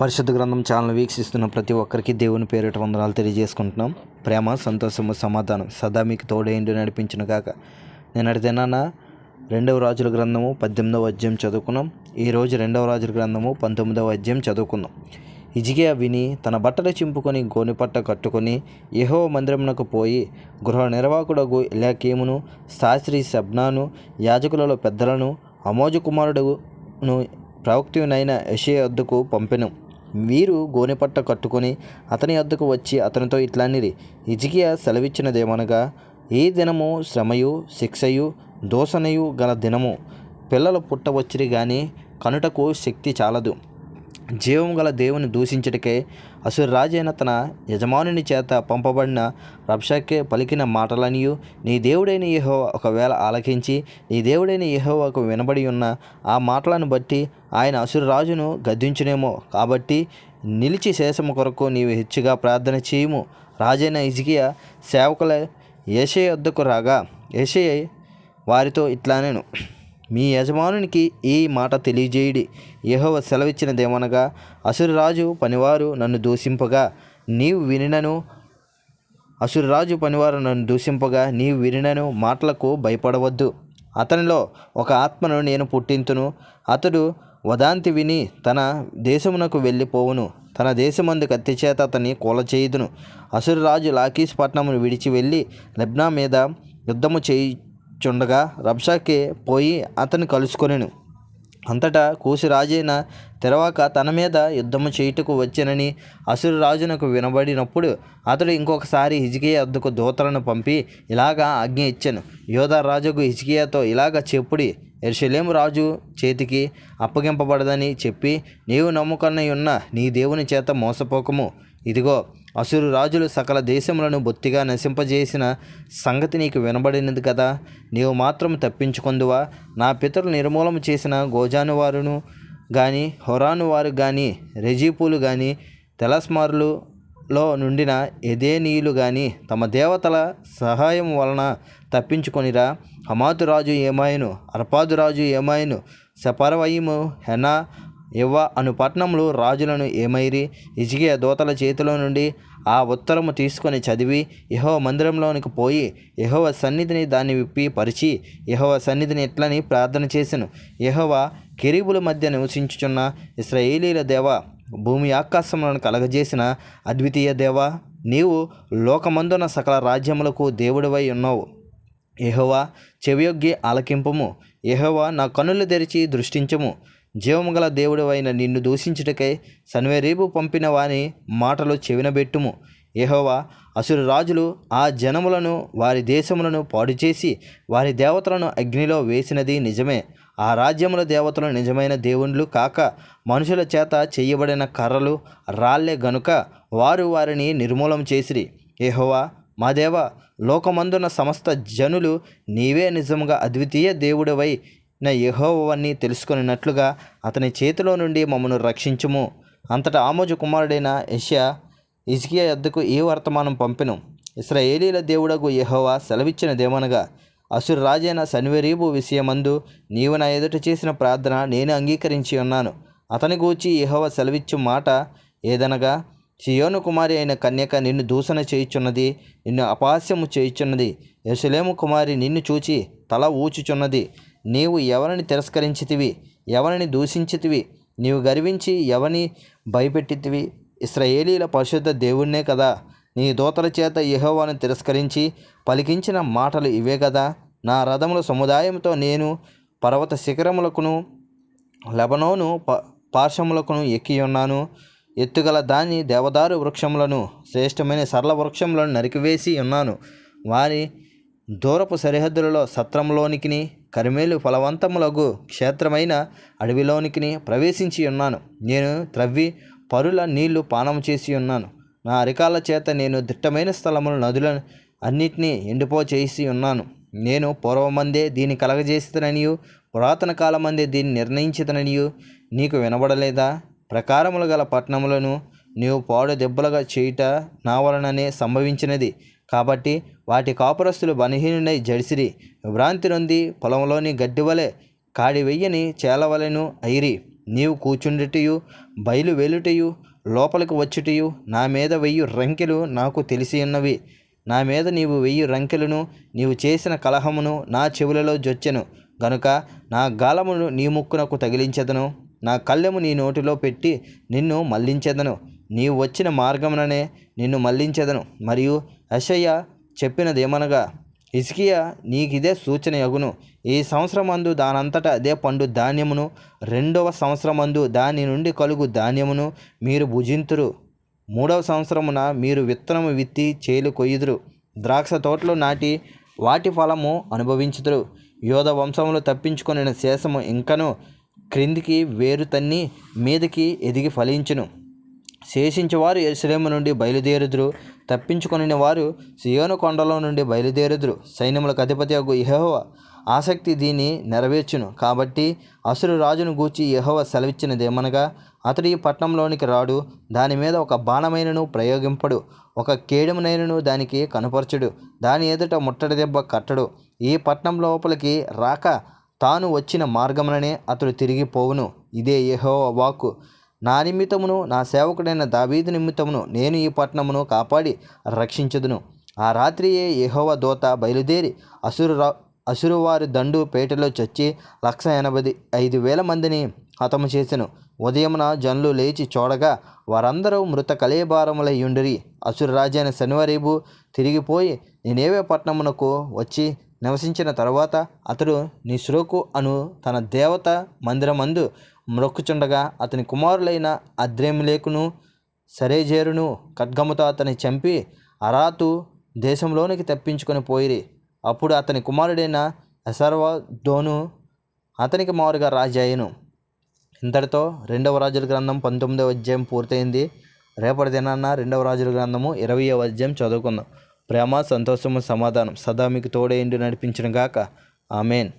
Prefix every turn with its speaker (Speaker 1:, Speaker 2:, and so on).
Speaker 1: పరిశుద్ధ గ్రంథం ఛానల్ వీక్షిస్తున్న ప్రతి ఒక్కరికి దేవుని పేరిట వందనాలు తెలియజేసుకుంటున్నాం. ప్రేమ సంతోషము సమాధానం సదా మీకు తోడేండి నడిపించిన కాక నేను దినాన రెండవ రాజుల గ్రంథము పద్దెనిమిదవ అధ్యాయం చదువుకున్నాం. ఈరోజు రెండవ రాజుల గ్రంథము పంతొమ్మిదవ అధ్యాయం చదువుకుందాం. ఇజిగియా విని తన బట్టలు చింపుకొని గోనిపట్ట కట్టుకొని యహో మందిరమునకు పోయి గృహ నిర్వాహకుడగు ఇలాకీమును శాస్త్రి శబ్నాను యాజకులలో పెద్దలను అమోజ కుమారుడును ప్రవక్తినైన యషే వద్దకు పంపెను. వీరు గోనెపట్ట కట్టుకొని అతని వద్దకు వచ్చి అతనితో ఇట్లానిరి. ఇజికియా సెలవిచ్చినదేమనగా ఈ దినము శ్రమయు శిక్షయు దోషణయు గల దినము. పిల్లలు పుట్టవచ్చిరి గాని కనుటకు శక్తి చాలదు. జీవం గల దేవుని దూషించటకే అసురరాజైన తన యజమానుని చేత పంపబడిన రబ్షాకే పలికిన మాటలనియు నీ దేవుడైన యహో ఒకవేళ ఆలకించి నీ దేవుడైన యహోవకు వినబడి ఉన్న ఆ మాటలను బట్టి ఆయన అసురరాజును గద్దించునేమో. కాబట్టి నిలిచి శేషము కొరకు నీవు హెచ్చుగా ప్రార్థన చేయము. రాజైన ఇజికియా సేవకుల ఏషే వద్దకు రాగా ఏషే వారితో ఇట్లానేను. మీ యజమానునికి ఈ మాట తెలియజేయుడి. యహోవ సెలవిచ్చినదేమనగా అసురురాజు పనివారు నన్ను దూషింపగా నీవు వినినను అసురురాజు పనివారు నన్ను దూషింపగా నీవు వినినను మాటలకు భయపడవద్దు. అతనిలో ఒక ఆత్మను నేను పుట్టింతును. అతడు వదాంతి విని తన దేశమునకు వెళ్ళిపోవును. తన దేశమందు కత్తి చేత అతన్ని కూలచేయుదును. అసురురాజు లాకీస్ పట్టణమును విడిచి వెళ్ళి లెబ్నా మీద యుద్ధము చుండగా రబ్షాకే పోయి అతన్ని కలుసుకొనెను. అంతటా కూసి రాజైన తెరవాక తన మీద యుద్ధము చేయుటకు వచ్చానని అసురు రాజునకు వినబడినప్పుడు అతడు ఇంకొకసారి హిజ్కియా వద్దకు దూతలను పంపి ఇలాగా ఆజ్ఞ ఇచ్చాను. యోధా రాజుకు హిజ్కియాతో ఇలాగ చెప్పుడి ఎర్షలేము రాజు చేతికి అప్పగింపబడదని చెప్పి నీవు నమ్ముకన్నై నీ దేవుని చేత మోసపోకము. ఇదిగో అసురు రాజులు సకల దేశములను బొత్తిగా నశింపజేసిన సంగతి నీకు వినబడినది కదా. నీవు మాత్రం తప్పించుకుందువా? నా పితరులు నిర్మూలన చేసిన గోజాను వారును కానీ హొరాను వారు కానీ రెజీపులు కానీ తెలస్మారులలో నుండిన ఎదేనీయులు కానీ తమ దేవతల సహాయం వలన తప్పించుకొనిరా. హమాతు రాజు ఏమాయను? అర్పాదు రాజు ఏమాయను? సపరవయము హెనా? ఇవ్వ అను పట్టణంలో రాజులను ఏమైరి? ఇజిగియ దోతల చేతిలో నుండి ఆ ఉత్తరము తీసుకొని చదివి యహోవ మందిరంలోనికి పోయి యహోవ సన్నిధిని దాన్ని విప్పి పరిచి యహోవ సన్నిధిని ఎట్లని ప్రార్థన చేసెను. యహోవ కెరీబుల మధ్య నివసించుచున్న ఇస్రాయేలీల దేవ భూమి ఆకాశములను కలగజేసిన అద్వితీయ దేవ నీవు లోకమందున సకల రాజ్యములకు దేవుడివై ఉన్నావు. యహోవా చెవియొగ్గి ఆలకింపము. యహోవా నా కన్నులు తెరిచి దృష్టించము. జీవముగల దేవుడు దేవుడవైన నిన్ను దూషించుటకై సన్వేరీబు పంపిన వాని మాటలు చెవినబెట్టుము. యెహోవా అసురు రాజులు ఆ జనములను వారి దేశములను పాడు చేసి వారి దేవతలను అగ్నిలో వేసినది నిజమే. ఆ రాజ్యముల దేవతలు నిజమైన దేవుళ్ళు కాక మనుషుల చేత చేయబడిన కర్రలు రాళ్ళే గనుక వారు వారిని నిర్మూలం చేసిరి. యెహోవా మా దేవ లోకమందున సమస్త జనులు నీవే నిజముగా అద్వితీయ దేవుడవై నా యెహోవాన్ని తెలుసుకున్నట్లుగా అతని చేతిలో నుండి మమ్మను రక్షించుము. అంతటా ఆమోజు కుమారుడైన యెషయా ఇజ్కియా యొద్దకు ఈ వర్తమానం పంపెను? ఇస్రాయేలీల దేవుడకు యెహోవా సెలవిచ్చినదేమనగా అసురు రాజైన సన్వెరీబు విషయమందు నీవు నా ఎదుట చేసిన ప్రార్థన నేను అంగీకరించి ఉన్నాను. అతని గూర్చి యహోవ సెలవిచ్చు మాట ఏదనగా సియోను కుమారి అయిన కన్యక నిన్ను దూషణ చేయుచున్నది నిన్ను అపహాస్యము చేయుచున్నది. యశులేము కుమారి నిన్ను చూచి తల ఊచుచున్నది. నీవు ఎవరిని తిరస్కరించితివి? ఎవరిని దూషించితివి? నీవు గర్వించి ఎవని భయపెట్టితివి? ఇస్రాయేలీల పరిశుద్ధ దేవుణ్ణే కదా. నీ దూతల చేత యహోవాను తిరస్కరించి పలికించిన మాటలు ఇవే కదా. నా రథముల సముదాయంతో నేను పర్వత శిఖరములకును లెబనోను ప పార్శ్వములకును ఎక్కి ఉన్నాను. ఎత్తుగల దాని దేవదారు వృక్షములను శ్రేష్టమైన సరళ వృక్షములను నరికివేసి ఉన్నాను. వారి దూరపు సరిహద్దులలో సత్రంలోనికిని కరిమేలు ఫలవంతములగు క్షేత్రమైన అడవిలోనికిని ప్రవేశించి ఉన్నాను. నేను త్రవ్వి పరుల నీళ్ళు పానం చేసి ఉన్నాను. నా అరికాల చేత నేను దిట్టమైన స్థలములు నదుల అన్నిటినీ ఎండిపో చేసి ఉన్నాను. నేను పూర్వమందే దీన్ని కలగజేసితననియు పురాతన కాలమందే దీన్ని నిర్ణయించితననియు నీకు వినబడలేదా? ప్రకారములు గల పట్టణములను నీవు పాడు దెబ్బలుగా చేయుట నా వలననే సంభవించినది. కాబట్టి వాటి కాపురస్తులు బలహీనుడై జడిసిరి. భ్రాంతి నొంది పొలంలోని గడ్డి వలె కాడి వెయ్యని చేలవలెను ఐరి నీవు కూర్చుండుటయు బయలు వెలుటయు లోపలికి వచ్చుటయు నా మీద వెయ్యి రంకెలు నాకు తెలిసి ఉన్నవి. నా మీద నీవు వెయ్యి రంకెలను నీవు చేసిన కలహమును నా చెవులలో జొచ్చెను. గనుక నా గాలమును నీ ముక్కునకు తగిలించెదను. నా కళ్ళెము నీ నోటిలో పెట్టి నిన్ను మళ్ళించెదను నీవు వచ్చిన మార్గముననే నిన్ను మళ్ళించెదను మరియు అషయ్య చెప్పినదేమనగా ఇస్కియా నీకిదే సూచన యగును. ఈ సంవత్సరమందు దానంతట అదే పండు ధాన్యమును రెండవ సంవత్సరమందు దాని నుండి కలుగు ధాన్యమును మీరు భుజింతురు. మూడవ సంవత్సరమున మీరు విత్తనము విత్తి చేలు కొయ్యుదురు. ద్రాక్ష తోటలు నాటి వాటి ఫలము అనుభవించుదురు. యోధ వంశములు తప్పించుకొనిన శేషము ఇంకను క్రిందికి వేరు తన్ని మీదకి ఎదిగి ఫలించును. శేషించేవారు ఎరుసలేము నుండి బయలుదేరుదురు. తప్పించుకొనిన వారు సియోను కొండలో నుండి బయలుదేరుదురు. సైన్యములకు అధిపతి యొక్క యహోవ ఆసక్తి దీన్ని నెరవేర్చును. కాబట్టి అసురు రాజును గూర్చి యహోవ సెలవిచ్చినదేమనగా అతడు ఈ పట్టణంలోనికి రాడు. దాని మీద ఒక బాణమైనను ప్రయోగింపడు. ఒక కేడమునైనను దానికి కనపరచడు. దాని ఎదుట ముట్టడి దెబ్బ కట్టడు. ఈ పట్నం లోపలికి రాక తాను వచ్చిన మార్గముననే అతడు తిరిగిపోవును ఇదే యహోవ వాక్కు. నా నిమిత్తమును నా సేవకుడైన దావీదు నిమిత్తమును నేను ఈ పట్టణమును కాపాడి రక్షించుదును. ఆ రాత్రియే యహోవ దూత బయలుదేరి అసురు అసురువారి దండు పేటలో చచ్చి లక్ష ఎనభై ఐదు వేల మందిని హతము చేసెను. ఉదయమున జనులు లేచి చూడగా వారందరూ మృత కలేబారములయ్యుండిరి అసురు రాజైన శనివరేబు తిరిగిపోయి నేనేవే పట్టణమునకు వచ్చి నివసించిన తర్వాత అతడు నిస్రోకు అను తన దేవత మందిరమందు మ్రొక్కుచుండగా అతని కుమారులైన అద్రేములేకును సరేజేరును ఖడ్గముతో అతని చంపి అరాతు దేశంలోనికి తప్పించుకొని పోయిరి. అప్పుడు అతని కుమారుడైన అసర్వదోను అతనికి మారుగా రాజాయను ఇంతటితో రెండవ రాజుల గ్రంథం పంతొమ్మిదవ అధ్యాయం పూర్తయింది. రేపటి దినాన్న రెండవ రాజుల గ్రంథము ఇరవయవ అధ్యాయం చదువుకుందాం. ప్రేమ సంతోషము సమాధానం సదా మీకు తోడేండి నడిపించిన గాక ఆమెన్.